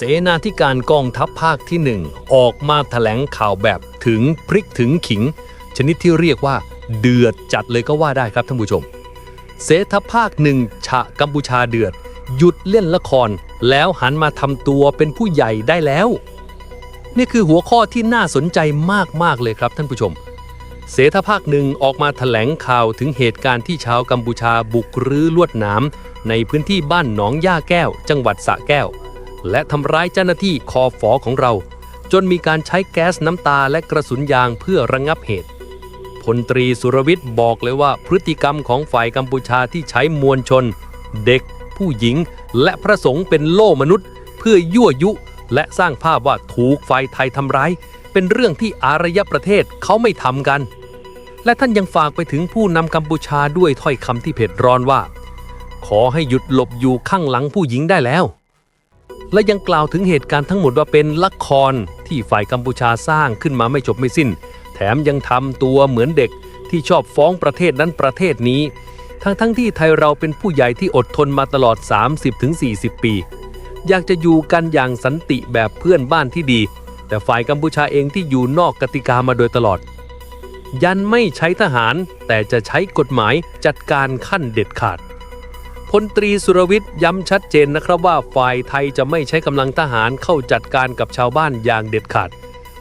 เสนาธิการกองทัพภาคที่หนึ่งออกมาแถลงข่าวแบบถึงพริกถึงขิง ชนิดที่เรียกว่า เดือดจัดเลยก็ว่าได้ครับท่านผู้ชม เสทภาคหนึ่งฉะกัมพูชาเดือด หยุดเล่นละคร แล้วหันมาทำตัวเป็นผู้ใหญ่ได้แล้ว นี่คือหัวข้อที่น่าสนใจมาก ๆ เลยครับท่านผู้ชม เสทภาคหนึ่งออกมาแถลงข่าวถึงเหตุการณ์ที่ชาวกัมพูชาบุกรื้อลวดหนามในพื้นที่บ้านหนองย่าแก้ว จังหวัดสระแก้ว และทำร้ายเจ้าหน้าที่คอฝอของเรา จนมีการใช้แก๊สน้ำตาและกระสุนยางเพื่อระงงับเหตุพลตรีสุรวิทย์บอกเลยว่าพฤติกรรมของฝ่ายกัมพูชาที่ใช้มวลชน เด็ก ผู้หญิง และพระสงฆ์เป็นโล่มนุษย์ เพื่อยั่วยุ และสร้างภาพว่าถูกฝ่ายไทยทำร้าย เป็นเรื่องที่อารยประเทศเขาไม่ทำกัน และท่านยังฝากไปถึงผู้นำกัมพูชาด้วยถ้อยคำที่เผ็ดร้อนว่า ขอให้หยุดหลบอยู่ข้างหลังผู้หญิงได้แล้ว และยังกล่าวถึงเหตุการณ์ทั้งหมดว่าเป็นละครที่ฝ่ายกัมพูชาสร้างขึ้นมาไม่จบไม่สิ้น แถมยังทำตัวเหมือนเด็กที่ชอบฟ้องประเทศนั้นประเทศนี้ ทั้งทั้งที่ไทยเราเป็นผู้ใหญ่ที่อดทนมาตลอด 30-40 ปี อยากจะอยู่กันอย่างสันติแบบเพื่อนบ้านที่ดี แต่ฝ่ายกัมพูชาเองที่อยู่นอกกติกามาโดยตลอด ยันไม่ใช้ทหารแต่จะใช้กฎหมายจัดการขั้นเด็ดขาด พลตรีสุรวิทย์ย้ำชัดเจนนะครับว่าฝ่ายไทยจะไม่ใช้กำลังทหารเข้าจัดการกับชาวบ้านอย่างเด็ดขาด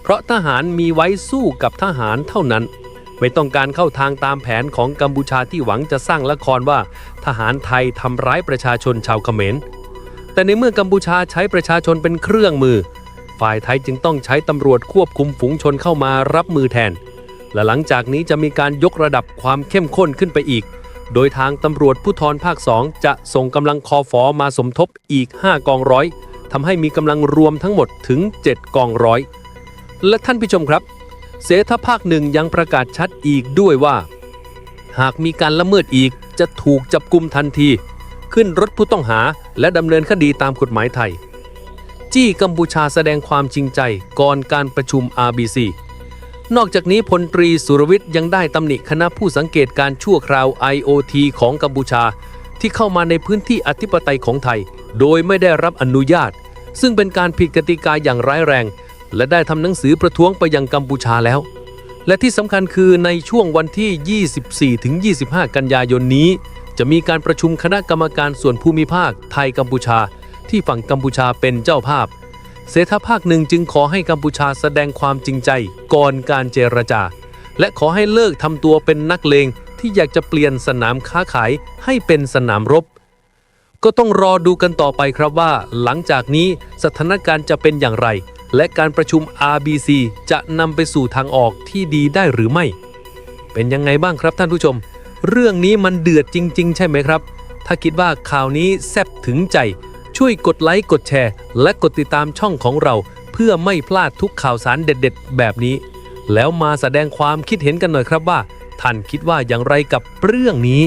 เพราะทหารมีไว้สู้กับทหารเท่านั้น ไม่ต้องการเข้าทางตามแผนของกัมพูชาที่หวังจะสร้างละครว่า ทหารไทยทำร้ายประชาชนชาวเขมร แต่ในเมื่อกัมพูชาใช้ประชาชนเป็นเครื่องมือ ฝ่ายไทยจึงต้องใช้ตำรวจควบคุมฝูงชนเข้ามารับมือแทน และหลังจากนี้จะมีการยกระดับความเข้มข้นขึ้นไปอีก โดยทางตำรวจผู้ทรภาค 2 จะส่งกำลังคอฟอมาสมทบอีก 5 กองร้อยทำให้มีกำลังรวมทั้งหมดถึง 7 กองร้อย และท่านผู้ชมครับ เสทภาคหนึ่งยังประกาศชัดอีกด้วยว่า หากมีการละเมิดอีกจะถูกจับกุมทันที ขึ้นรถผู้ต้องหาและดำเนินคดีตามกฎหมายไทย จี้กัมพูชาแสดงความจริงใจก่อนการประชุม RBC นอกจากนี้พลตรีสุรวิทย์ยังได้ตำหนิคณะผู้สังเกตการชั่วคราว IOT ของกัมพูชา ที่เข้ามาในพื้นที่อธิปไตยของไทย โดยไม่ได้รับอนุญาต ซึ่งเป็นการผิดกติกาอย่างร้ายแรง และได้ทำหนังสือประท้วงไปยังกัมพูชาแล้ว และที่สำคัญคือในช่วงวันที่ 24-25 กันยายนนี้ จะมีการประชุมคณะกรรมการส่วนภูมิภาคไทยกัมพูชา ที่ฝั่งกัมพูชาเป็นเจ้าภาพ เสถภาคหนึ่งจึงขอให้กัมพูชาแสดงความจริงใจก่อนการเจรจา และขอให้เลิกทำตัวเป็นนักเลงที่อยากจะเปลี่ยนสนามค้าขายให้เป็นสนามรบ ก็ต้องรอดูกันต่อไปครับว่า หลังจากนี้สถานการณ์จะเป็นอย่างไร และการประชุม RBC จะนำไปสู่ทางออกที่ดีได้หรือไม่ เป็นยังไงบ้างครับท่านผู้ชม เรื่องนี้มันเดือดจริง ๆ ใช่ไหมครับ ถ้าคิดว่าข่าวนี้แซ่บถึงใจ ช่วยกดไลค์กดแชร์ และกดติดตามช่องของเรา เพื่อไม่พลาดทุกข่าวสารเด็ด ๆ แบบนี้ แล้วมาแสดงความคิดเห็นกันหน่อยครับว่าท่านคิดว่าอย่างไรกับเรื่องนี้